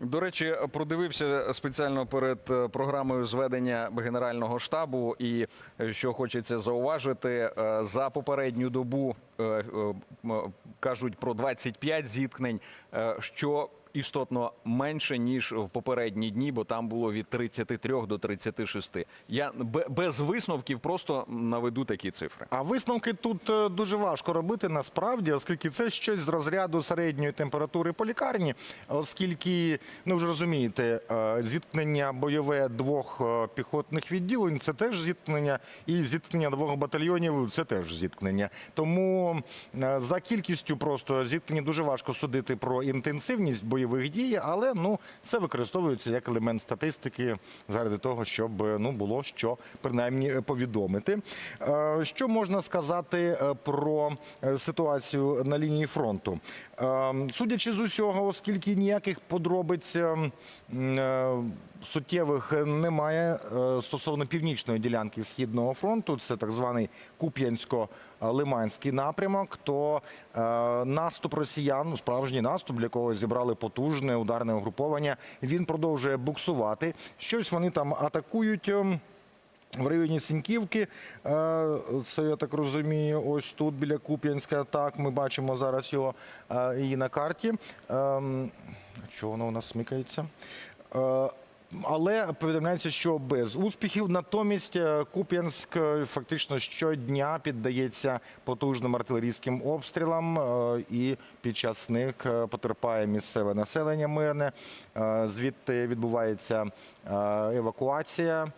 До речі, продивився спеціально перед е, програмою зведення Генерального штабу, і е, що хочеться зауважити, е, за попередню добу кажуть про 25 зіткнень, що істотно менше ніж в попередні дні, бо там було від 33 до 36. Я бе- без висновків просто наведу такі цифри. А висновки тут е, дуже важко робити насправді, оскільки це щось з розряду середньої температури по лікарні, оскільки, ну ж розумієте, е, зіткнення бойове двох е, піхотних відділень це теж зіткнення, і зіткнення двох батальйонів це теж зіткнення. Тому за кількістю просто зіткнень дуже важко судити про інтенсивність бойових дій, але ну це використовується як елемент статистики заради того, щоб ну було що принаймні е, повідомити. Е, Що можна сказати е, про ситуацію на лінії фронту? Судячи з усього, оскільки ніяких подробиць суттєвих немає стосовно північної ділянки східного фронту, це так званий Куп'янсько-Лиманський напрямок, то наступ росіян, ну, справжній наступ, для якого зібрали потужне ударне угруповання, він продовжує буксувати. Щось вони там атакують. ем, в районі Сіньківки, Е, це я так розумію, ось тут біля Куп'янська. Так, ми бачимо зараз його е, її на карті. Ем, Чого воно у нас смикається? Але повідомляється, що без успіхів. Натомість е, Куп'янськ е, фактично щодня піддається потужним артилерійським обстрілам, е, і під час них потерпає місцеве населення мирне. Звідти відбувається евакуація.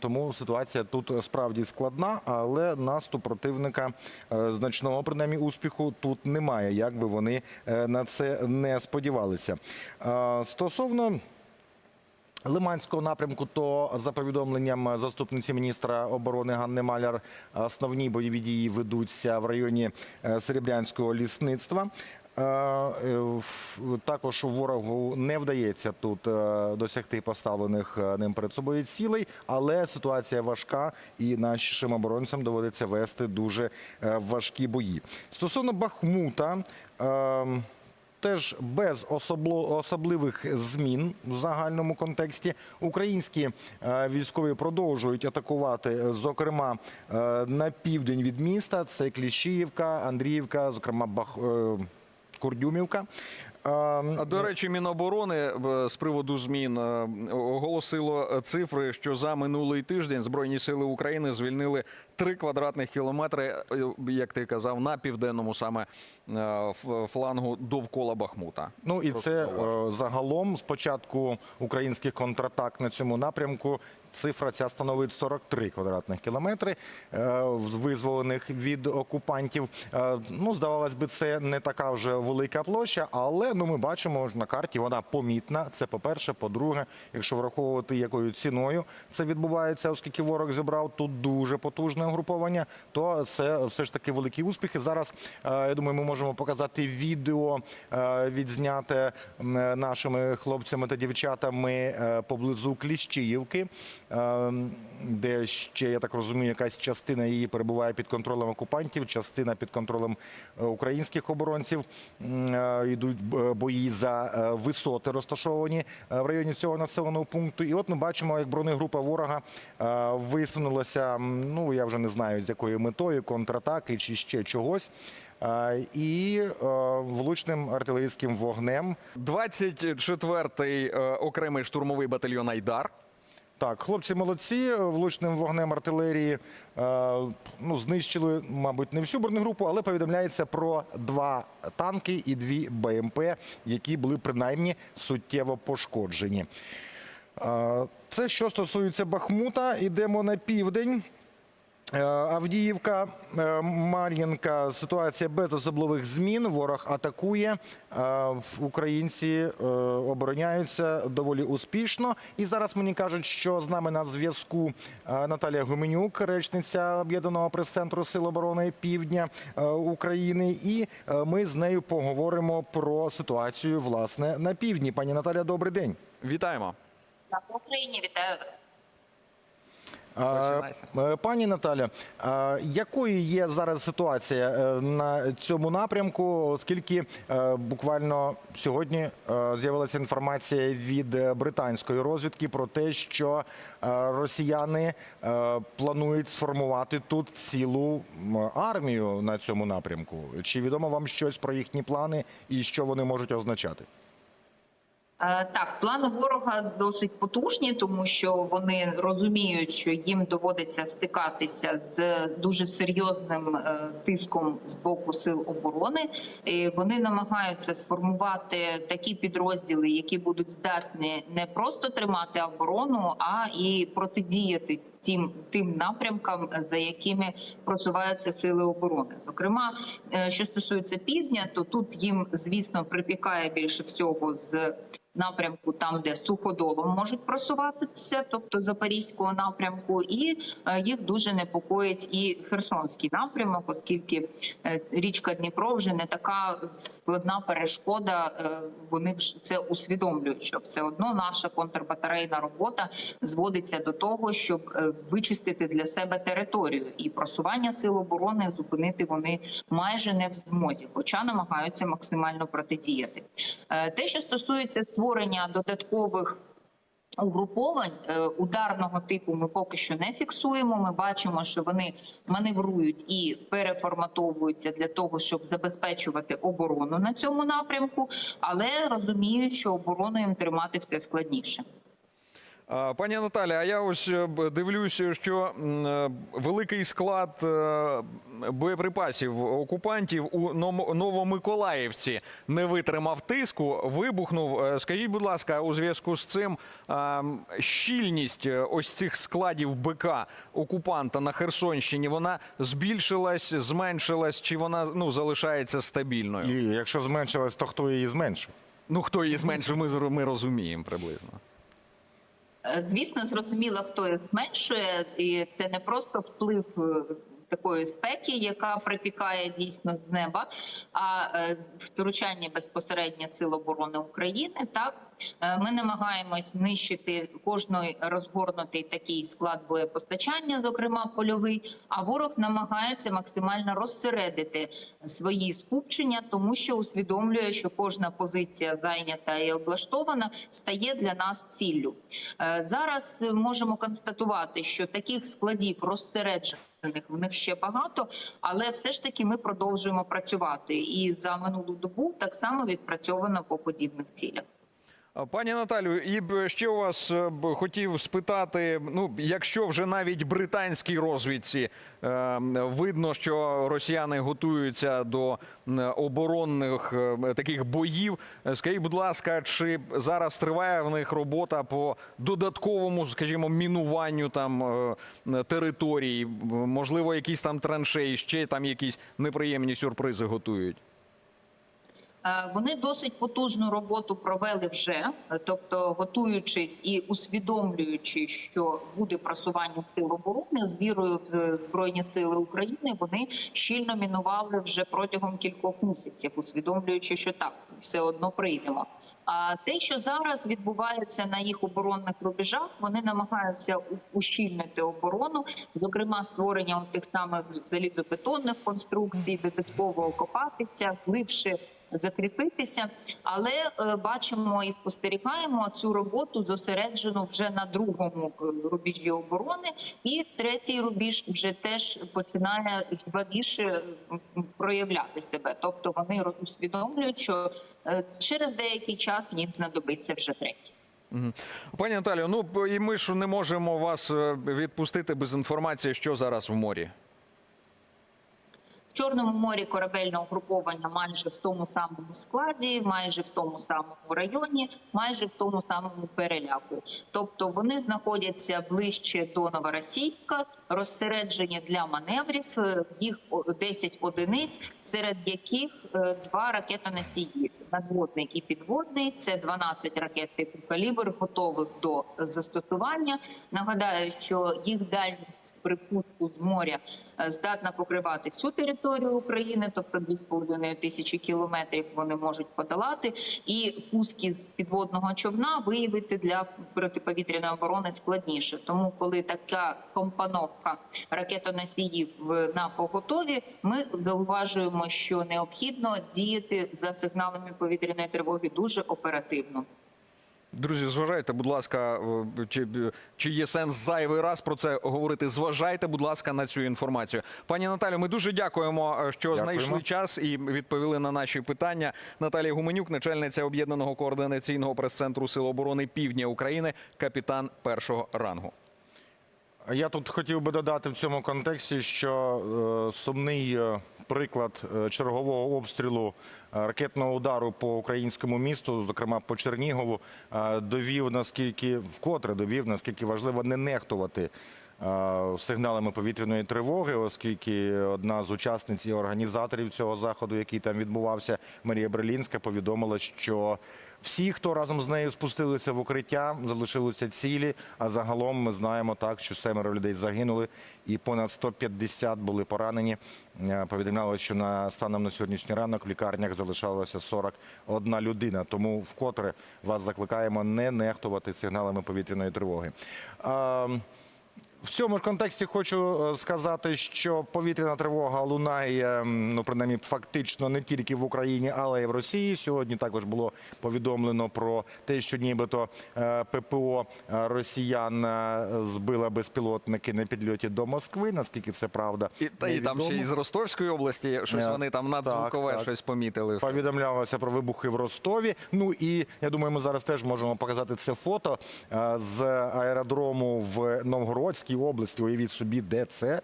Тому ситуація тут справді складна, але наступ противника значного принаймні успіху тут немає, як би вони на це не сподівалися. Стосовно Лиманського напрямку, то за повідомленням заступниці міністра оборони Ганни Маляр, основні бойові дії ведуться в районі е, Серебрянського лісництва. Е, е, Також ворогу не вдається тут е, досягти поставлених е, ним перед собою цілей, але ситуація важка, і нашим оборонцям доводиться вести дуже е, важкі бої. Стосовно Бахмута. Теж без особливих змін в загальному контексті українські е, військові продовжують атакувати, е, зокрема е, на південь від міста. Це Кліщіївка, Андріївка, зокрема Бах... Курдюмівка. Е, А до речі, Міноборони е, з приводу змін е, оголосило е, цифри, що за минулий тиждень Збройні сили України звільнили 3 квадратних кілометри, як ти казав, на південному саме флангу довкола Бахмута. Ну і Просто це зауважу. е, загалом з початку українських контратак на цьому напрямку. Цифра ця становить 43 квадратних кілометри визволених від окупантів. Ну, здавалось би, це не така вже велика площа, але ну ми бачимо на карті, вона помітна. Це по-перше. По-друге, якщо враховувати якою ціною це відбувається, оскільки ворог зібрав тут дуже потужне угруповання, то це все ж таки великі успіхи. Зараз е, я думаю, ми можемо показати відео е, відзняте нашими хлопцями та дівчатами е, поблизу Кліщіївки, е, де ще я так розумію, якась частина її перебуває під контролем окупантів, частина під контролем е, українських оборонців. Е, Йдуть е, бої за е, висоти, розташовані е, в районі цього населеного пункту. І от ми бачимо, як бронегрупа ворога е, висунулася. Ну я вже не знаю з якою метою контратаки чи ще чогось. Е, І е, влучним артилерійським вогнем 24-й е, окремий штурмовий батальйон Айдар. Так, хлопці молодці. Влучним вогнем артилерії е, ну, знищили, мабуть, не всю бронегрупу, але повідомляється про два танки і дві БМП, які були принаймні суттєво пошкоджені. Е, Це що стосується Бахмута, ідемо на південь. Е, Авдіївка, е, Мар'їнка, ситуація без особливих змін. Ворог атакує. Е, Українці обороняються доволі успішно. І зараз мені кажуть, що з нами на зв'язку Наталія Гуменюк, речниця об'єднаного прес-центру Сил оборони Півдня України. І ми з нею поговоримо про ситуацію власне на півдні. Пані Наталя, добрий день. Вітаємо. Так, в Україні вітаю вас. Починайся. Е, Пані Наталя, е, якою є зараз ситуація е, на цьому напрямку, оскільки е, буквально сьогодні е, з'явилася інформація від е, британської розвідки про те, що е, росіяни е, планують сформувати тут цілу армію на цьому напрямку? Чи відомо вам щось про їхні плани і що вони можуть означати? Е, Так, плани ворога досить потужні, тому що вони розуміють, що їм доводиться стикатися з дуже серйозним е, тиском з боку сил оборони. І вони намагаються сформувати такі підрозділи, які будуть здатні не просто тримати оборону, а і протидіяти. Тим тим напрямкам, за якими просуваються сили оборони, зокрема, е, що стосується півдня, то тут їм, звісно, припікає більше всього з напрямку, там де суходолом можуть просуватися, тобто запорізького напрямку, і е, їх дуже непокоїть і Херсонський напрямок, оскільки е, річка Дніпро вже не така складна перешкода. Вони ж це усвідомлюють, що все одно наша контрбатарейна робота зводиться до того, щоб вичистити для себе територію і просування сил оборони зупинити вони майже не в змозі, хоча намагаються максимально протидіяти. Е, Те, що стосується створення додаткових угруповань е, ударного типу, ми поки що не фіксуємо. Ми бачимо, що вони маневрують і переформатовуються для того, щоб забезпечувати оборону на цьому напрямку, але розуміють, що оборону їм тримати все складніше. Пані Наталя, а я ось е, дивлюся, що е, великий склад е, боєприпасів окупантів у Новомиколаївці не витримав тиску, вибухнув. Скажіть, будь ласка, у зв'язку з цим щільність ось цих складів БК окупанта на Херсонщині вона збільшилась, зменшилась, чи вона ну залишається стабільною? І якщо зменшилась, то хто її зменшив? Ну хто її зменшив, ми ми розуміємо приблизно. Е, Звісно, зрозуміло, хто їх зменшує, і це не просто вплив е, такої спеки, яка припікає дійсно з неба, а е, втручання безпосередньо сил оборони України. Так ми намагаємось знищити кожний розгорнутий такий склад боєпостачання, зокрема польовий. А ворог намагається максимально розсередити свої скупчення, тому що усвідомлює, що кожна позиція зайнята і облаштована стає для нас ціллю. Е, Зараз е, можемо констатувати, що таких складів розсереджених в них ще багато, але все ж таки ми продовжуємо працювати. І за минулу добу так само відпрацьовано по подібних цілях. Пані Наталю, і б ще у вас е, б хотів спитати: ну, якщо вже навіть британській розвідці е, видно, що росіяни готуються до оборонних е, таких боїв, е, скажіть, будь ласка, чи зараз триває в них робота по додатковому, скажімо, мінуванню там е, М, можливо, якісь там траншеї, ще там якісь неприємні сюрпризи готують? Е, Вони досить потужну роботу провели вже, е, тобто готуючись і усвідомлюючи, що буде просування сил оборони з вірою в збройні сили України. Вони щільно мінували вже протягом кількох місяців, усвідомлюючи, що так все одно прийдемо. А те, що зараз відбувається на їх оборонних рубежах, вони намагаються ущільнити оборону, зокрема створенням тих самих залізобетонних конструкцій, додатково окопатися, глибше закріпитися. Але е, бачимо і спостерігаємо цю роботу зосереджену вже на другому е, рубежі оборони, і третій рубіж вже теж починає жвавіше проявляти себе. Тобто вони усвідомлюють, що е, через деякий час їм знадобиться вже третій. Пані Наталію, ну і ми ж не можемо вас е, відпустити без інформації, що зараз в морі. В Чорному морі корабельне угруповання майже в тому самому складі, майже в тому самому районі, майже в тому самому переляку. Тобто вони знаходяться ближче до Новоросійська, розсереджені для маневрів. Їх о- 10 одиниць, серед яких е, два ракетоносії. Надводний і підводний. Це 12 ракет типу калібр, готових до застосування. Нагадаю, що їх дальність припуску з моря е, здатна покривати всю територію України, тобто 2,5 тисячі кілометрів вони можуть подолати, і пуски з підводного човна виявити для протиповітряної оборони складніше. Тому, коли така компоновка ракетоносіїв в- на поготові, ми зауважуємо, що необхідно діяти за сигналами повітряної тривоги дуже оперативно. Друзі, зважайте, будь ласка, чи, чи є сенс зайвий раз про це говорити? Зважайте, будь ласка, на цю інформацію. Пані Наталю, ми дуже дякуємо, е, що Дякуємо. знайшли час і відповіли на наші питання. Наталія Гуменюк, начальниця об'єднаного координаційного прес-центру Сил оборони Півдня України, капітан першого рангу. Я тут хотів би додати в цьому контексті, що е, сумний е, приклад е, чергового обстрілу е, ракетного удару по українському місту, зокрема по Чернігову, е, довів наскільки вкотре довів, наскільки важливо не нехтувати. Сигналами повітряної тривоги, оскільки одна з учасниць і організаторів цього заходу, який там відбувався, Марія Брелінська, повідомила, що всі, хто разом з нею спустилися в укриття, залишилися цілі. А загалом ми знаємо так, що семеро людей загинули, і понад 150 були поранені. Е, Повідомляли, що на станом на сьогоднішній ранок в лікарнях залишалося 41 людина. Тому вкотре вас закликаємо не нехтувати сигналами повітряної тривоги. В цьому ж контексті хочу е, сказати, що повітряна тривога лунає, ну принаймні фактично не тільки в Україні, але й в Росії. Сьогодні також було повідомлено про те, що нібито е, ППО е, росіян збила безпілотники на підльоті до Москви. Наскільки це правда? І, та і там ще із Ростовської області щось вони там надзвукове так, так. щось помітили. Повідомлялося про вибухи в Ростові. Ну і я думаю, ми зараз теж можемо показати це фото з аеродрому в Новгородській області. Уявіть собі, де це е,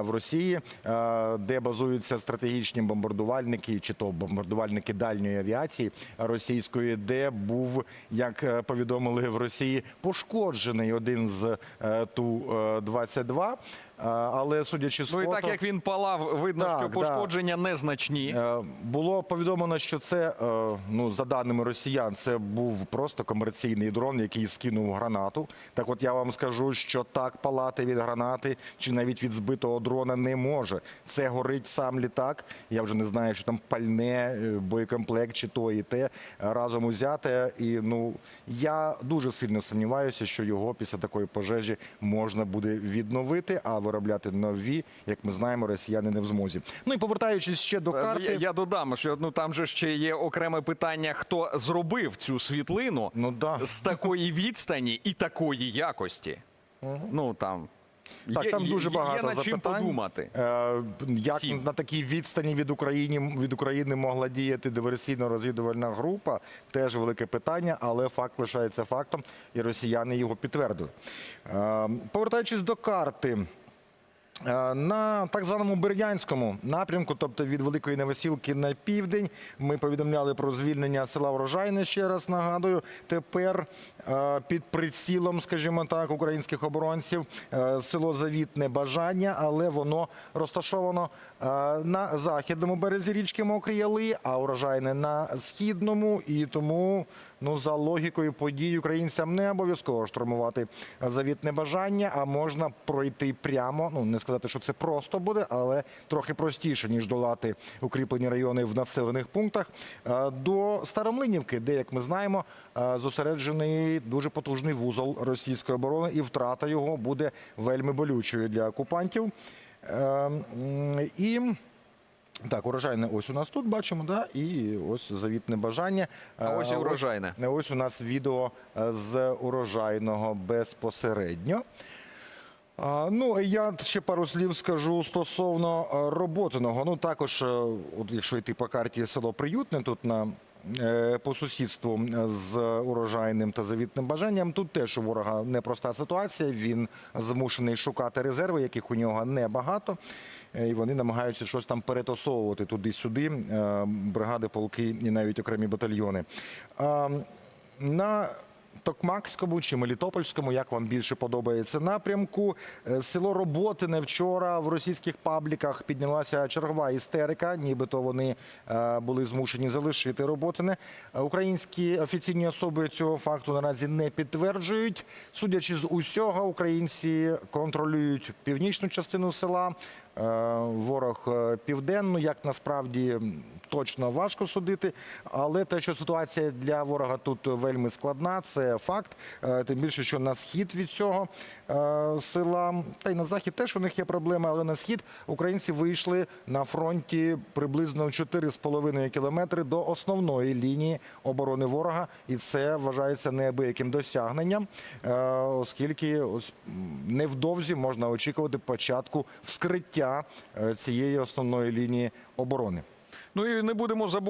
в Росії, е, де базуються стратегічні бомбардувальники, чи то бомбардувальники дальньої авіації російської, де був, як е, повідомили в Росії, пошкоджений один з ту 22 Але судячи з Ну і так як він палав, видно, Так, що да. пошкодження незначні. Е, Було повідомлено, що це, е, ну за даними росіян, це був просто комерційний дрон, який скинув гранату. Так, от я вам скажу, що так палати від гранати чи навіть від збитого дрона не може. Це горить сам літак. Я вже не знаю, що там пальне, е, боєкомплект, чи то і те разом узяте. І ну я дуже сильно сумніваюся, що його після такої пожежі можна буде відновити, а виробляти нові, як ми знаємо, росіяни не в змозі. Ну і повертаючись ще до Е, карти. Я, я додам, що ну там же ще є окреме питання, хто зробив цю світлину Ну да. з такої відстані і такої якості. Ну там. Так, є, там дуже є, багато є над чим запитань. подумати. Е, Як Всім. на такій відстані від України від України могла діяти диверсійно-розвідувальна група? Теж велике питання, але факт лишається фактом, і росіяни його підтвердили. Е, Повертаючись до карти. Е, На так званому Бердянському напрямку, тобто від Великої Новосілки на південь, ми повідомляли про звільнення села Врожайне. Ще раз нагадую, тепер е, під прицілом, скажімо так, українських оборонців е, село Завітне Бажання, але воно розташовано на західному березі річки Мокрі Яли, а урожайне на східному. І тому, ну за логікою подій, українцям не обов'язково штурмувати завітне бажання, а можна пройти прямо. Ну не сказати, що це просто буде, але трохи простіше ніж долати укріплені райони в населених пунктах. е, До Старомлинівки, де, як ми знаємо, е, зосереджений дуже потужний вузол російської оборони, і втрата його буде вельми болючою для окупантів. Е, І так, урожайне ось у нас тут бачимо, да? і ось завітне бажання. А ось і урожайне. Ось, ось у нас відео з урожайного безпосередньо. Ну, я ще пару слів скажу стосовно е, роботиного. Ну, також, е, от якщо йти по карті село Приютне, тут на е, по сусідству з урожайним та завітним бажанням. Тут теж у ворога непроста ситуація. Він змушений шукати резерви, яких у нього небагато. І вони намагаються щось там перетасовувати туди-сюди, бригади, полки і навіть окремі батальйони. На Токмакському чи Мелітопольському, як вам більше подобається напрямку. Е, Село Роботине вчора в російських пабліках піднялася чергова істерика, нібито вони е, були змушені залишити Роботине. Е, Українські офіційні особи цього факту наразі не підтверджують. Судячи з усього, українці контролюють північну частину села. Е, Ворог е, південну, як насправді точно важко судити. Але те, що ситуація для ворога тут вельми складна, це факт. Е, Тим більше, що на схід від цього села, та й на захід теж у них є проблеми, але на схід українці вийшли на фронті приблизно 4,5 кілометри до основної лінії оборони ворога, і це вважається неабияким досягненням, оскільки невдовзі можна очікувати початку вскриття е, цієї основної лінії оборони. Ну і не будемо забувати.